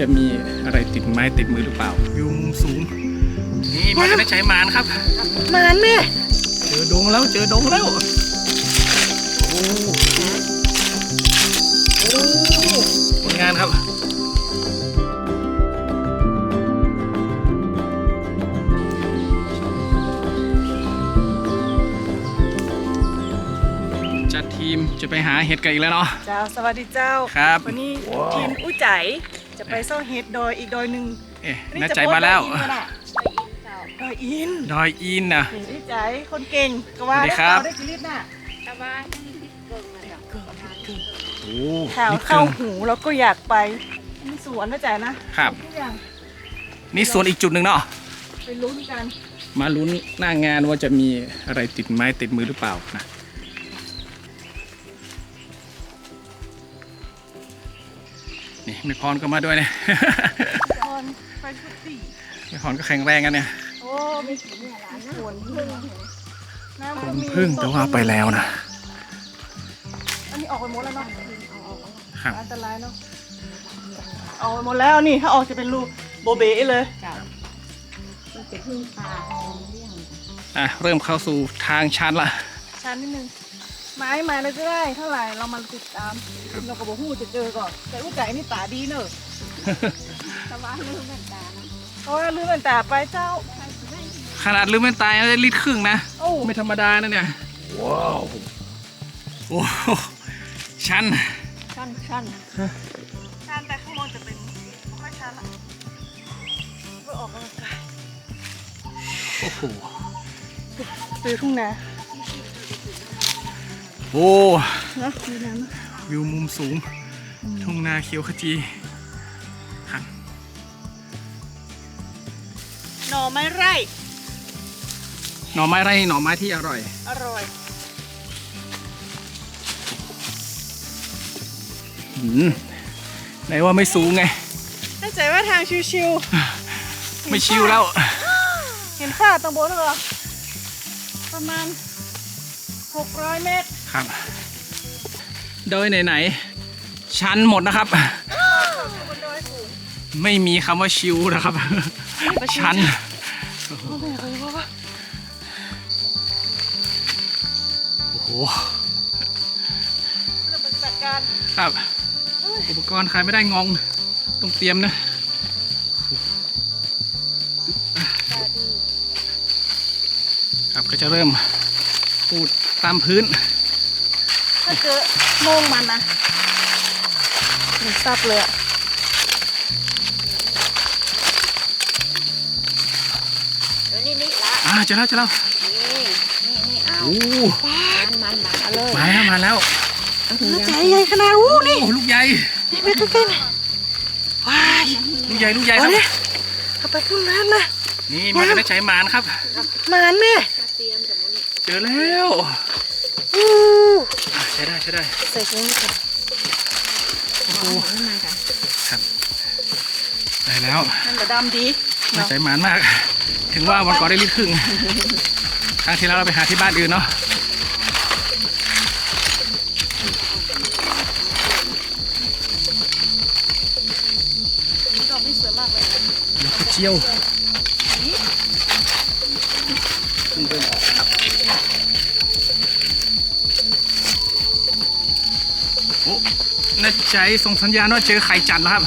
จะมีอะไรติดไม้ติดมือหรือเปล่าอยู่มุมสูง นี่มันจะได้ใช้มานครับมานแม่เจอดงแล้วเจอดงแล้วโอ้โอ้ผลงานครับจัดทีมจะไปหาเห็ดกันอีกแล้วเนาะ เจ้า สวัสดีเจ้า ครับ วันนี้ทีมอุ้ใจ จะไปซ่องเฮดดอยอีกดอยหนึ่งเอ๊ะอันนี้น่าจะใจมาแล้วโพสต์ดอยอินน่ะดอยอินดอยอินนะ เห็นอุ้ใจคนเก่งก็ว่าสวัสดีได้ครับข่าวได้กินลิตรน่ะโอ้ข่าวนี่เข้าคือหูแล้วก็อยากไปมีสวนนะใจนะครับ ทุกอย่างนี่ส่วนอีกจุดหนึ่งเนาะ ไปลุ้นกันมาลุ้นหน้างานว่าจะมีอะไรติดไม้ติดมือหรือเปล่านะ ม่พรก็มาด้วยเนี่ยตอนไปพุตติแม่พรก็แข็งแรงกันเนี่ยโอ้มีสวนพึ่งน้ำผก็มมีพึ่งแต่ว่าไปแล้วนะอันนี้ออกไปหมดแล้วเนาะครับอันตรายเนาะออกไปหมดแล้วนี่ถ้าออกจะเป็นรูโบเบ้เลยอะเริ่มเข้าสู่ทางชันละชันนิดนึง ไม้ไม้เราจะได้เท่าไหร่เรามาติดตาม เราก็บอกหูจะเจอก่อน แต่อุ้ใจนี่ตาดีเนอะเพราะว่าลืมแว่นตาไปเจ้าขนาดลืมเป็นตายได้ลิตรครึ่งนะโอ้ไม่ธรรมดานะเนี่ยว้าวโอ้โหชันชันชันชันแต่ข้างบนจะเป็นไม่ค่อยชันละเพื่อออกกำลังกายโอ้โหซื้อทุ่งนา โอ้เนาะมีน้ำนะวิวมุมสูง ทุ่งนาเขียวขจีครับหน่อไม้ไร่ หน่อไม้ไร่หน่อไม้ที่อร่อย อร่อย อืมไหนว่าไม่สูงไง แน่ใจว่าทางชิวๆไม่ชิวแล้วเห็นค่าตังโบนเหรอ ประมาณ 600 เมตร ครับ โดยไหนๆชันหมดนะครับบนดอยสูงไม่มีคำว่าชิวนะครับ ชันโอ้โหว่าว่าโอ้โหเรื่องปฏิบัติการครับ อุปกรณ์ใครไม่ได้งงต้องเตรียมนะตาดีครับก็จะเริ่มปูดตามพื้น ถ้าเจอโมงมันนะหนูซับเลยอะเออนี่นี่ละอ่าเจอแล้วเจอแล้วนี่นี่นี่เอาโอ้มันมันมันเอาเลยมาแล้วมาแล้วใจใหญ่ขนาดอู้นี่โอ้ลูกใหญ่นี่ไปใกล้ๆหน่อยว้ายลูกใหญ่ลูกใหญ่คเอารับเนี่ยเอาไปพุ่งนั้นนะ นี่มันจะได้ใช้มานครับมานแม่เตรียมกับมันนี่เจอแล้วอู้อะใช้ได้ใช้ได้ใส่ถุงก่อนโอ้โหขึ้นมากันครับได้แล้วนั่นแต่ดำดีน่าเนาะใจหมานมาก ถึงว่าวันก่อนได้ลิตรครึ่งครั้งที่แล้วเราไปหาที่บ้านอื่นเนาะดอกนี่สวยมากเลยเดี๋ยวไปเจียว ใจส่งสัญญาณว่าเจอไข่จันทร์แล้วครับ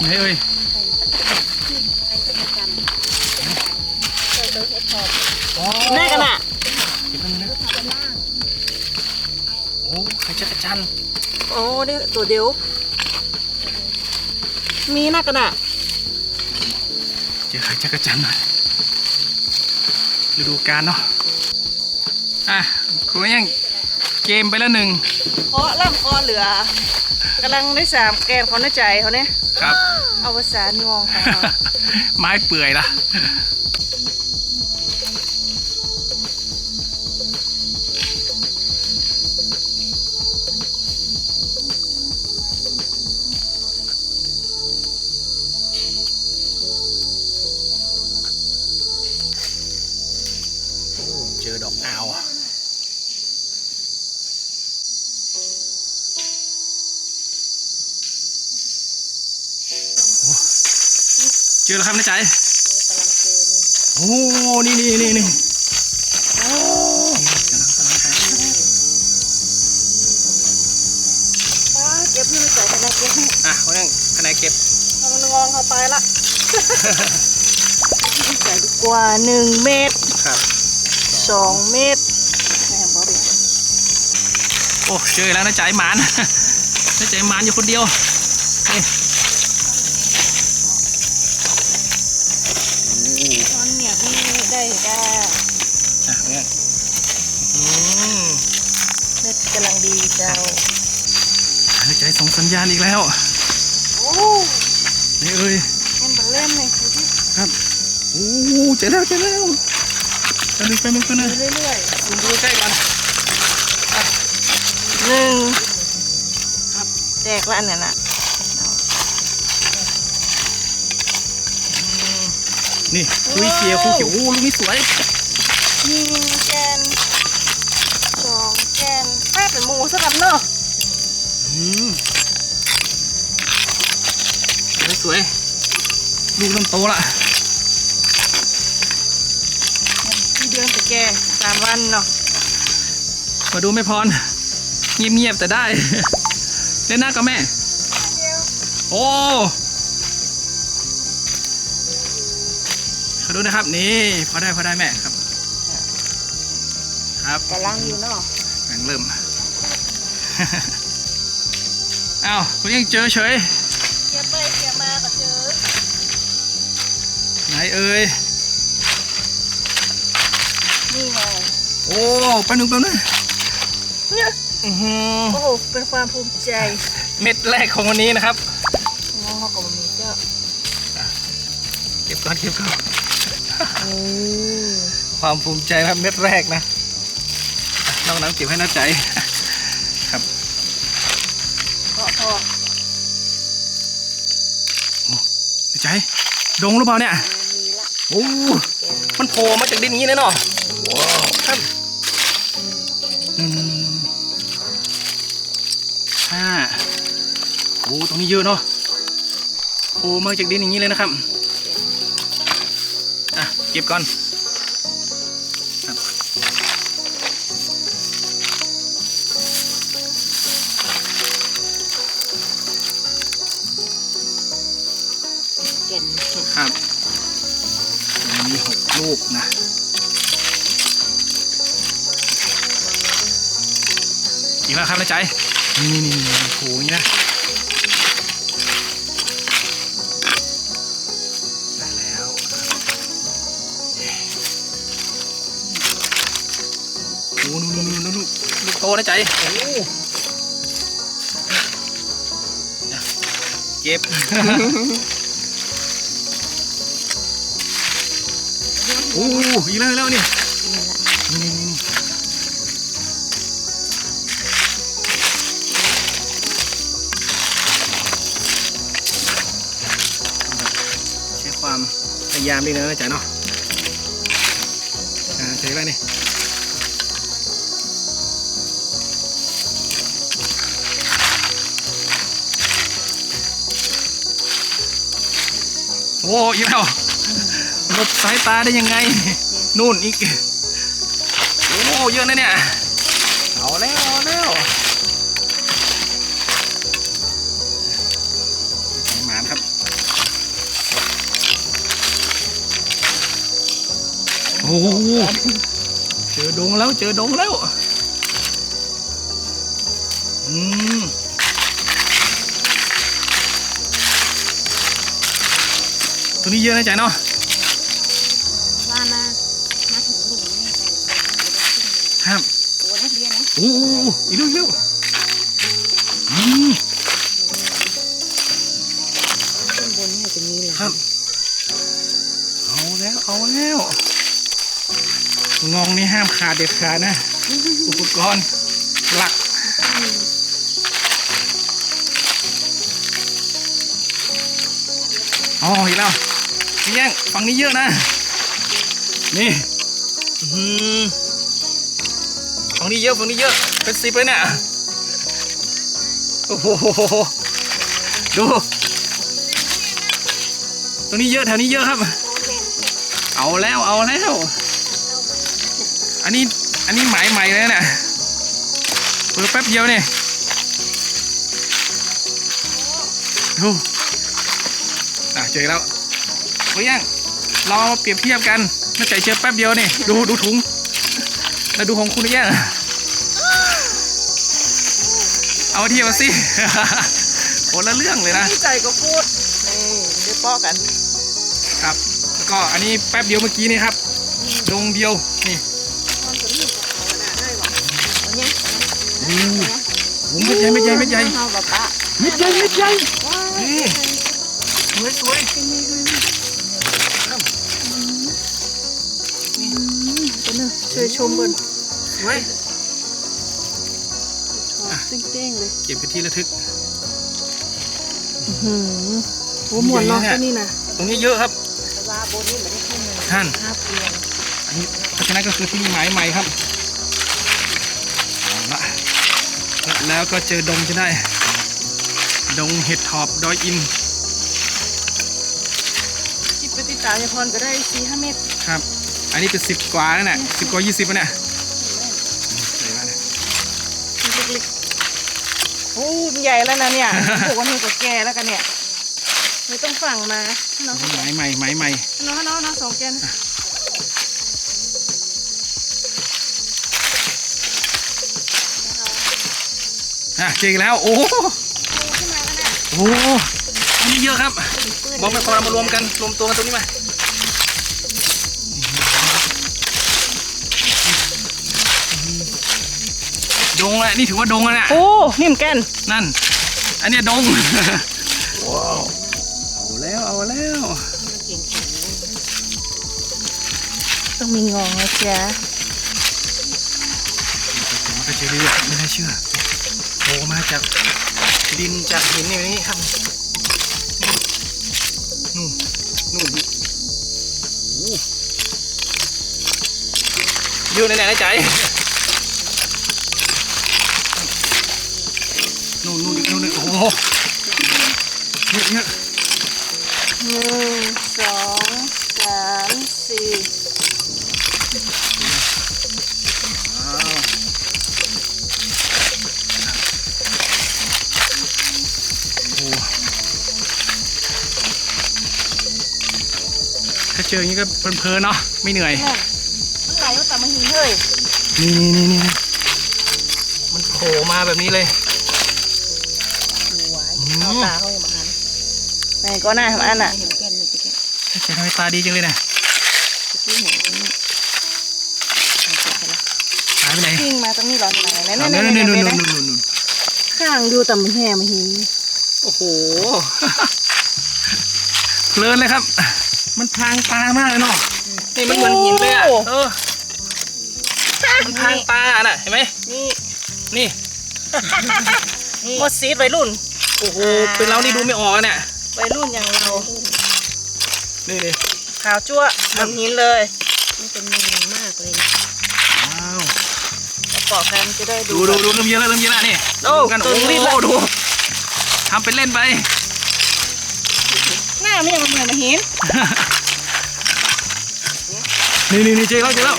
ไหนเอ่ยใครจะมากันเจอตัวเฮ็ดพอบแม่กันอะเดี๋ยวแป๊บนึงนะโอ้ไข่จักรจันทร์โอ้นี่ตัวเดียว มีหน้ากันอะเจอไข่จักรจันทร์หน่อยฤดูกาลเนาะอะคุณยัง เกมไปแล้วหนึ่งเพราะล่ำคอเหลือกำลังได้สามแกนเขาในใจเขาเนี่ยครับอวสานงองของเรา ไม้เปื่อยละ เจอแล้วครับนะใจกำลังเจอนี่โอ้นี่นี่นี่นี่โอ้ป้าเก็บพี่ไม่ใส่กันนะเก็บให้อะคนนึงคะแนนเก็บเอามันงองเข้าไปละใส่ดีกว่าหนึ่งเม็ดครับสองเม็ดแหมบอดี้โอ้เจอแล้วนะใจหมานนะใจหมานอยู่คนเดียวนี่ต ใจส่งสัญญาณอีกแล้วโอ้นี่เอ้ยเห็นบัลเล่นเลยดูดิครับโอ้เจอแล้วเจอแล้วไปหนึ่งไปหนึ่งไปหนึ่งดูเรื่อยดูใกล้ก่อนๆหนึ่งครับแตกละอันนั้นน่ะนี่คุยเขียวคุยเขียวโอ้ลูกนี้สวยหนึ่งแกนสองแกนแป๊บเป็นหมูสักคำเนาะอืม สวยสวยลูกเริ่มโตละที่เดือนไปแก่สามวันเนาะมาดูไม่พรเงียบๆแต่ได้ เล่นหน้ากับแม่ โอ้ขอดูนะครับ นี่พอได้พอได้แม่ครับ ครับกำลังอยู่เนาะแม่งเริ่ม อ้าวคุณยังเจอเฉย ไหนเอ่ยนี่ไงโอ้แป๊บนึงแป๊บนึงเนี่ยอื้อหือโอ้โหเป็นความภูมิใจเม็ดแรกของวันนี้นะครับงอกับมีเจ้าเก็บก่อนเก็บก่อนโอ้ความภูมิใจนะครับเม็ดแรกนะนอกนั้นเก็บให้น่าใจครับเพาะพอน่าใจดงหรือเปล่าเนี่ยมีละ โอ้มันโผล่มาจากดินอย่างนี้เลยเนาะว้าวครับหนึ่งห้าโอ้ตรงนี้เยอะเนาะโผล่มาจากดินอย่างนี้เลยนะครับ อะ เก็บก่อนูกนะอีกแล้วครับนะใจนี่นี่นี่นี่โอ้โหอย่างนี่นะได้แล้วโอ้นู่นนู่นนู่นนู่นลูกโตนะใจโอ้เก็บ โอ้อีกแล้วอีกแล้วเนี่ยนี่ละนี่นี่นี่ใช้ความพยายามนิดนึงนะจ๊ะเนาะอ่าเจอแล้วนี่โอ้อีกแล้ว หลบสายตาได้ยังไง นู่นอีก โอ้เยอะนะเนี่ย เอาแล้วเอาแล้วหมานครับ โอ้โหเจอดงแล้วเจอดงแล้ว อืมตัวนี้เยอะนะจ๊ะเนาะ โอ้โหอีกเร็วอีกเร็วอืมขึ้นบนนี่จะมีเหรอครับ เอาแล้วเอาแล้วงองนี่ห้ามขาดเด็ดขาดนะ อุปกรณ์หลักอ๋ออีกแล้วพี่แย่งฝั่งนี้เยอะนะ นี่ อื้อหือ ฝั่งนี้เยอะฝั่งนี้เยอะ เป็นสิบเลยเนี่ย โอ้โห ดู ตรงนี้เยอะแถวนี้เยอะครับ เอาแล้วเอาแล้ว อันนี้อันนี้หมายใหม่เลยเนี่ยเปิดแป๊บเดียวเนี่ยดูอะเจอแล้วโอ้ยยังเรามาเปรียบเทียบกันน่าใจเจอแป๊บเดียวนี่ ดูดูถุงแล้วดูของคุณนี่ยัง เอาเทียบมาสิคนละเรื่องเลยนะใจก็พูดนี่เดี๋ยวป้อกันครับแล้วก็อันนี้แป๊บเดียวเมื่อกี้นี่ครับดงเดียวนี่มันจะมีของเขาหน้าได้หรอวันนี้โอ้โหผมเม็ดใหญ่เม็ดใหญ่เม็ดใหญ่เฮาแบบปะเม็ดใหญ่เม็ดใหญ่ว้ายนี่สวยสวยเป็นนี่เป็นนี่เป็นเนอะช่วยชมเบิ่นสวยชอบ เต้งๆเลยเก็บไปที่ระทึกอื้อหือโอ้หมวนเนาะตัวนี้นะตรงนี้เยอะครับแต่ว่าโบนี่ไม่ได้ขึ้นเลยท่านห้าเปลี่ยนอันนี้เพราะฉะนั้นก็คือที่นี่หมายใหม่ครับเอาละแล้วก็เจอดงจะได้ ดงเห็ดถอบดอยอินคิดไปติดตามยายพรก็ได้สี่ห้าเมตรครับ อันนี้เป็นสิบกว่าแล้วเนี่ยสิบกว่ายี่สิบแล้วเนี่ย โอ้มันใหญ่แล้วนะเนี่ยปลูกวันนี้ก็แก่แล้วกันเนี่ยไม่ต้องฝั่งมาเนาะหมายใหม่หมายใหม่เนาะเนาะเนาะสองแกนอะเจออีกแล้ว โอ้โหขึ้นมาแล้วนะโอ้โหอันนี้เยอะครับ บอกไปพอเรามารวมกันรวมตัวกันตรงนี้มา ดงอะนี่ถือว่าดงอะเนี่ยโอ้ นี่มนแกนนั่น อันเนี้ยดง ว้าว เอาแล้วเอาแล้วเก่งแข็งเลยต้องมีงองนะจ๊ะมันก็จะเรื่อยๆไม่น่าเชื่อโผล่มาจากดินจากหินอย่างนี้ครับ นู่นนู่นโอ้โหเยอะแน่ๆนะใจ นู่นนู่นนู่นโอ้โหเยอะเยอะหนึ่งสองสามสี่ว้าวโอ้ถ้าเจออย่างนี้ก็เพลินๆเนาะไม่เหนื่อย มันไหลมาแต่มันหินเฮ้ยนี่นี่นี่นี่มันโผล่มาแบบนี้เลย ก็น่าทำอันอะเห็นแก่นเลยตะกี้ถ้าเจอทำไมตาดีจังเลยนะตะกี้เห็นตรงนี้เอาไปละหายไปไหนกิ้งมาตรงนี้หรอไหนไหนนู่นไหนนู่นไหนนู่นไหนนู่นนู่นนู่นข้างอยู่แต่มันแห่มาหินโอ้โหเพลินเลยครับ มันพรางตามากเลยเนาะนี่มันเหมือนหินเลยอะเออมันพรางตาน่ะเห็นไหมนี่นี่หมดซีดวัยรุ่น โอ้โห เป็นเรานี่ดูไม่ออกอะเนี่ย วัยรุ่นอย่างเรา นี่นี่ขาวจั่วเหมันหินเลย มันเป็นเมืองมากเลยว้าวประกอบกันจะได้ดูดูดูดูเริ่มเยอะแล้วเริ่มเยอะแล้วนี่โอ้ดูกันตึโอ้งลิ้นโหละดูทำเป็นเล่นไป หน้าไม่ยังมันเหมือนมาหิน นี่นี่นี่เจอแล้วเจอแล้ว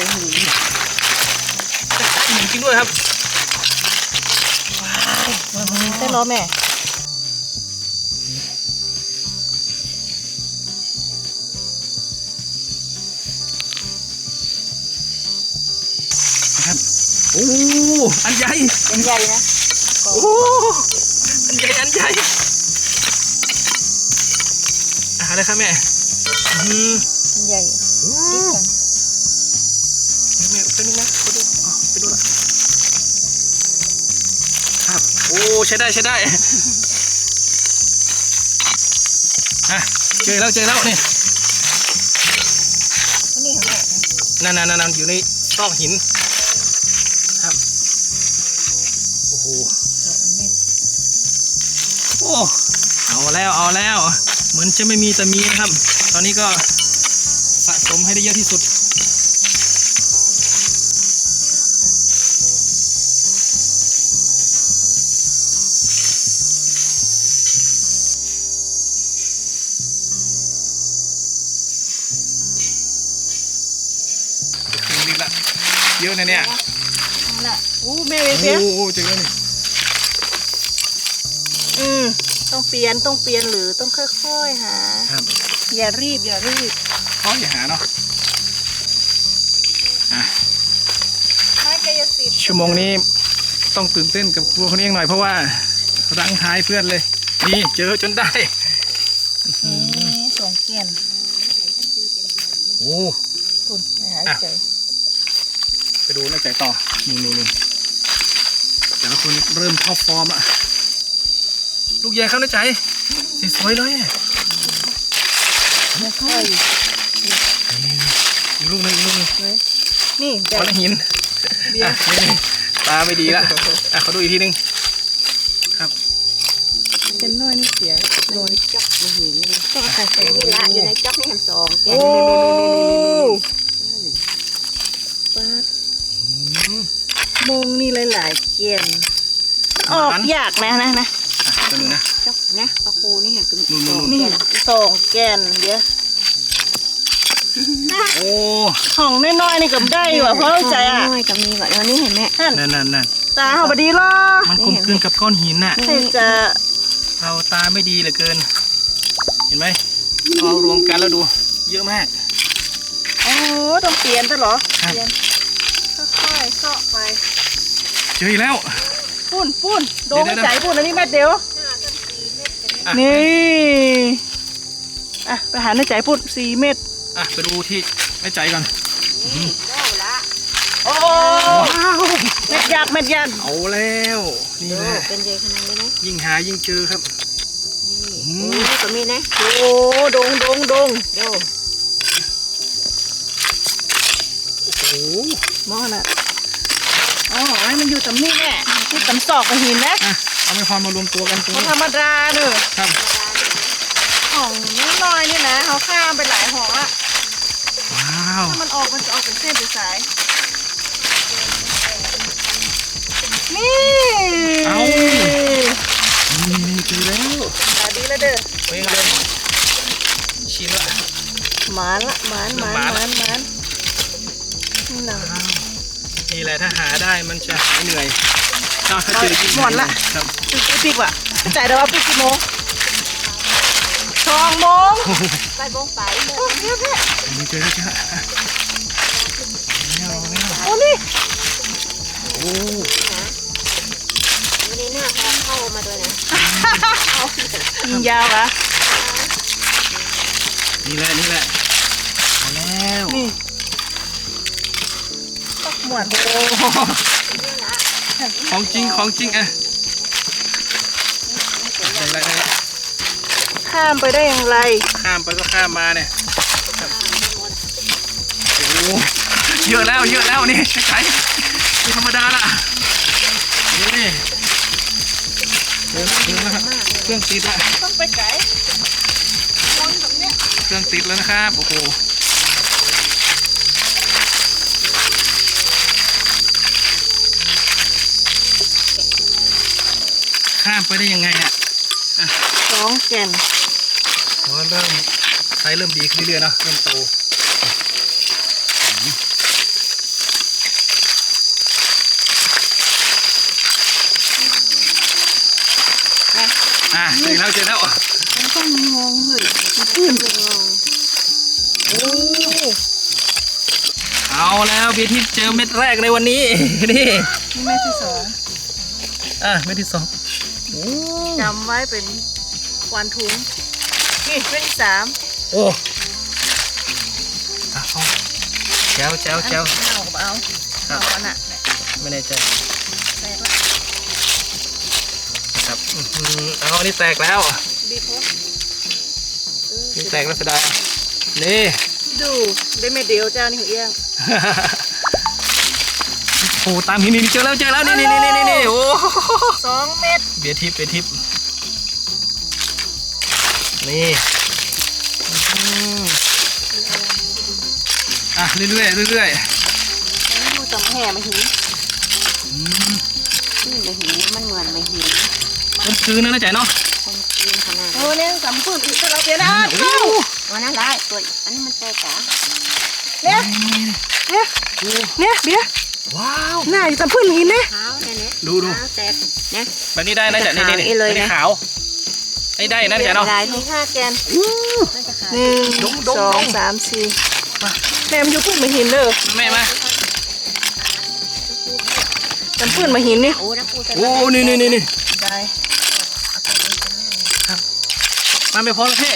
จะให้หนึ่งจริงด้วยครับได้ล้อแม่นะครับ โอ้ อันใหญ่เป็นใหญ่นะ โอ้ อันใหญ่ อันใหญ่อะไรครับแม่ อืมเป็นใหญ่โอ้แม่เป็นยังไงไปดูอ๋อไปดูละครับ โอ้ ใช้ได้ใช้ได้อะเจอแล้วเจอแล้วนี่นี่ของแม่นั่นนั่นนั่นอยู่ในซอกหิน แล้วเอาแล้ว เหมือนจะไม่มีแต่มีนะครับ ตอนนี้ก็สะสมให้ได้เยอะที่สุดลิตละเยอะนะเนี่ยอู้แม่เวเปียอู้เจอแล้วนี่อืม ต้องเปลี่ยนต้องเปลี่ยนหรือต้องค่อยๆหา ครับอย่ารีบอย่ารีบเขาอย่าหาเนาะอะไม้กายสิทธิ์ชั่วโมงนี้ต้องตื่นเต้นกับครัวคนนี้หน่อยเพราะว่ารังท้ายเพื่อนเลย นี่เจอจนได้นี่สองเกียนโอ้คุณหาอะใจไปดูน้าใจต่อนี่นี่นี่แต่ละคนเริ่มท็อปฟอร์มอะ ลูกใหญ่ครับน้าใจสีสวยเลยอะไม่ค่อยอีกลูกหนึงอีกลูกหนึงนี่ขแต่อละหินเบียอะร์นี่นี่ตาไม่ดีละอะขอดูอีกทีหนึงเป็นน้อยนี่เสียโดนจอกมาหินนี่ต้องเอาใส่ใส่นี่ละอยู่ในจอกนี่แฮมสองแกโอ้นปาดมงนี่หลายๆเกียนออกยากนะนะนะอะ ตัวหนึงนะจอกนะปลาคูนี่แฮมเป็นนู่นๆๆนี่สองแกนเดี๋ยวโอ้ห้องน้อยๆนี่ก็ได้ว่ะเพราะใจอะน้อยกับมีแบบนี้เห็นไหมท่านนั่นนั่นนั่นตาเขาบดีล่ะมันกลมกลืนกับก้อนหินน่ะให้จะเราตาไม่ดีเหลือเกิน เห็นไหมเอารวมกันแล้วดู เยอะมากโอ้ต้องเปลี่ยนตลอดครับเปลี่ยนค่อยๆเซาะไปเจออีกแล้วปุ้นปุ้นโดนเดี๋ยวๆใจปุ้นอันนี้แม่เดียว อะนี่อะไปหาในใจปุ้นสี่เม็ดอะไปดูที่แม่ใจก่อนนี่โดละ โอ้ว้าวเม็ดยักษ์เม็ดยักษ์เอาแล้วนี่โดแหละเป็นเจขนาดนี้นะยิ่งหายิ่งเจอครับอืโอ้มก็มีนะโอ้ดงดงดงโดโอ้โหมองน่ะอ๋อให้มันอยู่ตำนี้แน่ที่ตำซอกกับหินนะอะ เอาไม่ความมารวมตัวกันตรงมันนี้ธรรมดาเนอะครับห้องน้อยๆนี่นะเขาข้ามไปหลายห้องละว้าวถ้ามันออกมันจะออกเป็นเส้นเป็นสาย นี่เอานี่นี่เจอแล้วตาดีแล้วเด้อเฮ้ยเริ่มชิมละ หมานละหมานหมานหมาน หมานหมานนี่นะนี่แหละถ้าหาได้มันจะหายเหนื่อย ถ้าเจอยิ่งหมดละ ครับปิดปิดว่ะจ่ายเดี๋ยวว่าปิดกี่โมงสองโมงไปบงไปเลยโอ้เดี๋ยวแค่นี่เจอแล้วเจอแล้วอะแล้วแล้วโอ้นี่โอ้วันนี้หน้าเขาเข้ามาด้วยนะยิงยาวเหรอนี่แหละนี่แหละเอาแล้วนี่ตักหมวนโอ้ ของจริงของจริงอะได้แล้วได้แล้วข้ามไปได้อย่างไร ข้ามไปก็ข้ามมาเนี่ยครับโอ้โหเยอะแล้วเยอะแล้วนี่ใช้ไม่ธรรมดาละนี่นี่เดินเดินแล้วครับเครื่องติดละต้องไปไกลวนแบบเนี้ยเครื่องติดแล้วนะครับโอ้โห ข้ามไปได้ยังไงอะสองแก่นโอ้เริ่มไซส์เริ่มดีขึ้นเรื่อยๆเนาะเริ่มโตอะเจอแล้วเจอแล้วมันต้องมีงงเลยขึ้นโอ้เอาแล้วบีที่เจอเม็ดแรกในวันนี้นี่นี่แม่ที่สองอะเม็ดที่สอง โอ้จำไว้เป็นควันถุง นี่เม็ดที่สามโอ้อะเอาแจ้วแจ้วแจ้วเอาเอาครัเอาบอันน่ะเนี่ยไม่แน่ใจแตกละครับอื้อหือเอาอันนี้แตกแล้วบีบโพสนี่แตกแล้วเสยดายนี่ ดูได้เม็ดเดียวเจ้านี่หัวเอียง โอ้ตามหินนี่เจอแล้วเจอแล้วนี่นี่นี่นี่นี่โอ้สองเม็ด เบียร์ทิพย์เบียร์ทิพย์นี่อื้อหืออะเรื่อยๆเรื่อยดูตำแห่มาหินๆอืมนี่ไม่หินมันเหมือนไม่หินกลมกลืนนะนะจ๊ะเนาะคงกินขนาดโอ้เนี่ยสำปืนอีกแล้วเดี๋ยวนะโอ้เข้าวันนั้นได้ตัวอันนี้มันแตกจ๋าเนี่ยนี่เนี่ยเนี่ยเบียร์ ว้าว น่าจะพื้นหินเนี่ยขาวเนี่ยเนี่ยดูดู ขาวแตกเนี่ยแบบนี้ได้นะจ๊ะนี่นี่ขาวนี่เลยอันนี้นะขาวนี่ได้นะจ๊ะเนาะ ลายมีนี่ห้าแกนน่าจะขาวหนึ่งดงดงสองดง สามสี่แม่มันอยู่พื้นมาหินเด้อแม่มามันพื้นมาหินนี่โอ้นะปูแต่โอ้นี่นี่นี่นี่ได้มาไม่พอแล้วพี่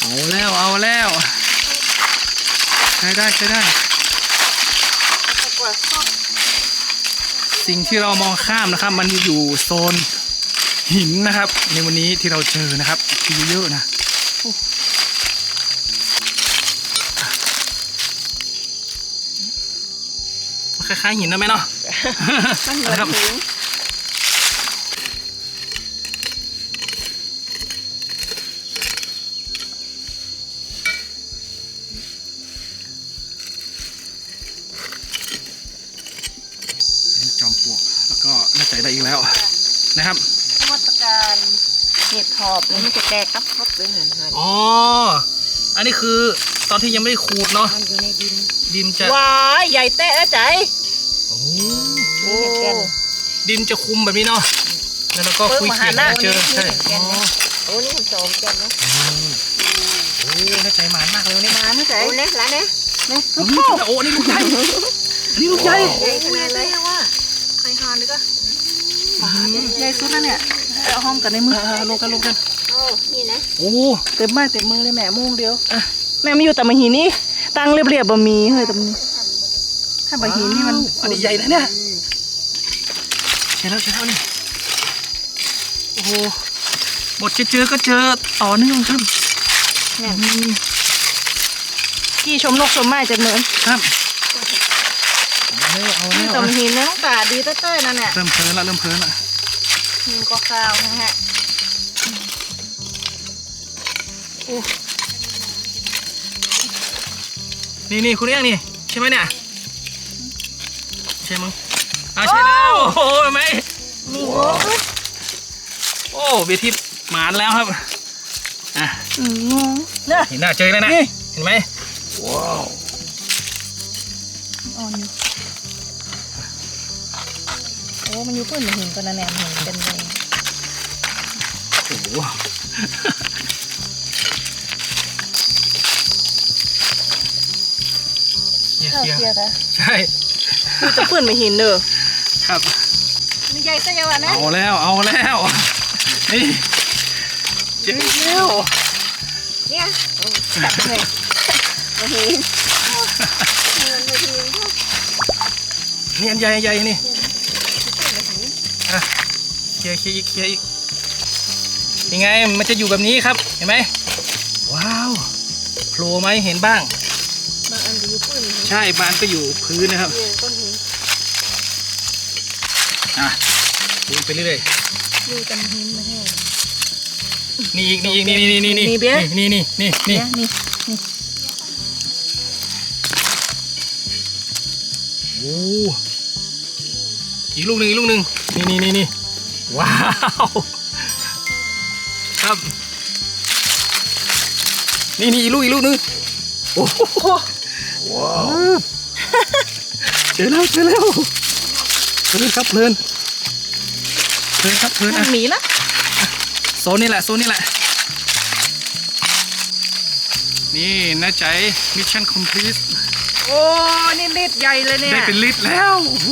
เอาแล้วเอาแล้ว ใช้ได้ใช้ได้ สิ่งที่เรามองข้ามนะครับ มันอยู่โซนหินนะครับ ในวันนี้ที่เราเจอนะครับที่เยอะๆนะคล้ายๆหินนะแม่เนาะมันเหมือนนะครับหิน คือตอนที่ยังไม่ได้ขูดเนาะมันอยู่ในดินดินจะว้ายใหญ่เตะนะใจโอ้โอ้แกน ดินจะคุมแบบนี้เนาะแล้วเราก็คุยเขียนเจอใช่อ๋อโอ้นี่มันโสมแกนนะโอ้น่าใจหมานมากเลยวันนี้มาไม่ใจโอ้เนี่ยร้านเนี่ยเนี่ยโอ้ลูกโหพ่อโอ้นี่ลูกใหญ่อันนี้ลูกใหญ่ใหญ่ขนาดเลยว่าใครหานดีก็ใหญ่สุดแล้วเนี่ยเอาห้อมกันในมือ อ่าลงกันลงกันโอ้ นี่นะโอ้เต็มไม้เต็มมือเลยแม่โมุ่งเดียวอะแม่ไม่อยู่แต่มาหินนี่ตั้งเรียบๆบะมีเฮ้ยแต่มันถ้าบะหินนี่มันอันนี้ใหญ่นะเนี่ยใช่แล้วใช่แล้วนี่โอ้โหบทจะเจอก็เจอต่อเนื่องครับเนี่ยอืมกี่ชมนกชมไม้จะเหมือนครับเอาแล้วเอานี่แล้วแต่มาหินเนี่ยต้องตาดีเต้ยๆนั่นเนี่ยเริ่มเพลินละเริ่มเพลินละหินก็กาวนะฮะ นี่นี่คุณเอี้ยงนี่ใช่ไหมเนี่ยใช่มั้งอ่าใช่แล้วโอ้โหเห็นไหมนี่โอ้เบียร์ทิพย์หมานแล้วครับอะอืมเนี่ยเห็นหน้าเจอแล้วนะนี่ เห็นไหมว้าวอ่อนอยู่โอ้มันอยู่พื้นมาหินกันนะแนมหินเป็นเลยโอ้โห เฮียข้าวเฮียเทียร์กันใช่คือจะพื้นมาหินเด้อครับ มีใหญ่แต่ยังวะนะเอาแล้ว เอาแล้ว นี่เจอแล้วเนี่ยจับเลยมาหินมันมาหินนี่อันใหญ่อันใหญ่นี่อะเคลียร์เคลียร์อีกเคลียร์อีกยังไงมันจะอยู่แบบนี้ครับ เห็นไหมว้าวโผล่ไหมเห็นบ้าง บางอันอยู่พื้นหินใช่บานก็อยู่พื้นนะครับอยู่ก้นหินอะดูไปเรื่อยดูกันหินมาให้ๆนี่อีกนี่อีกนี่นี่นี่นี่มีเบี้ย นี่นี่นี่นี่เนี่ยนี่โอ้อีกลูกหนึ่งอีกลูกหนึ่งนี่นี่นี่นี่ว้าวครับนี่นี่อีกลูกอีกลูกหนึ่งโอ้โห ว้าวเจอแล้วเจอแล้วเพลินครับเพลินเพลินครับเพลินมัอะนหมีละโซนนี่แหละโซนนี่แหละ นี่นะใจมิชชั่นคอมพลีทโอ้ นี่ลิดใหญ่เลยเนี่ย ได้เป็นลิตรแล้วโอ้โห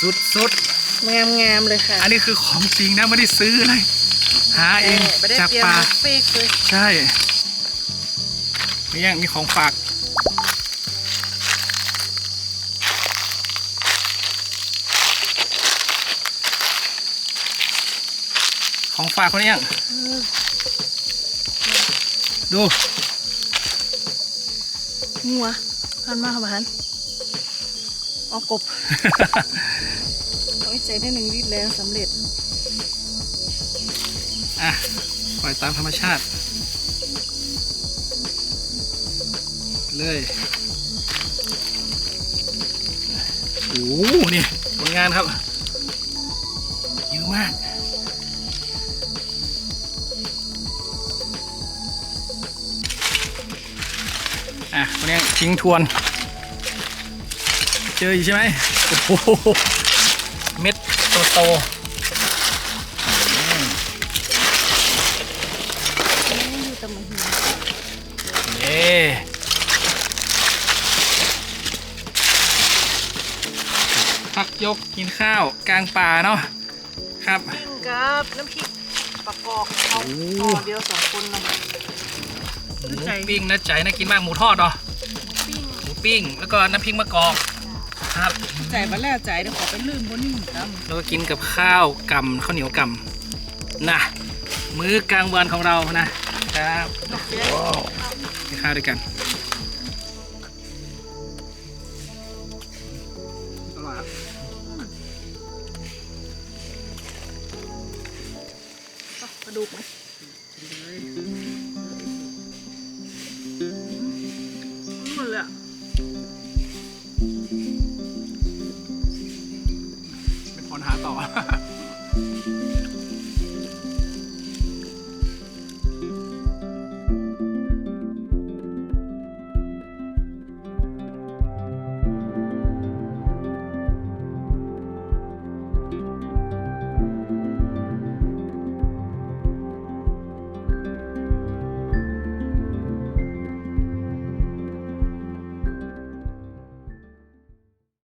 สุดสุดงามงามๆเลยค่ะอันนี้คือของจริงนะไม่ได้ซื้อเลยหาเองไม่ได้จากเตรียมป่ามาฟีกเลยใช่นี่ยังมีของฝาก ของฝากคนนี้ยังดูงัวหันมาค่ะหันเออกกบโอ้ยใจได้หนึ่งลิตรแล้วสำเร็จ อะ ปล่อยตามธรรมชาติ เลยโอ้โหนี่ผลงานครับเยอะมาก วันนี้ทิ้งทวน เจออยู่ใช่ไหมโอ้โหเม็ดโตโตอยู่ตะมือหินๆเย้พักยกกินข้าวกลางป่าเนาะครับปิ้งกับ น้ำพริกประกอบเอาโอ้ห่อเดียวสองคนนะ หมูปิ้งนะใจน่ากินมากหมูทอดเหรอปิ้งหมูปิ้งแล้วก็น้ำพริกมะกอกครับใจมาแล้วใจเดี๋ยวขอไปลืมบนนี่ครับแล้วก็กินกับข้าวกำข้าวเหนียวกำนะมื้อกลางวันของเรานะครับกินข้าวด้วยกัน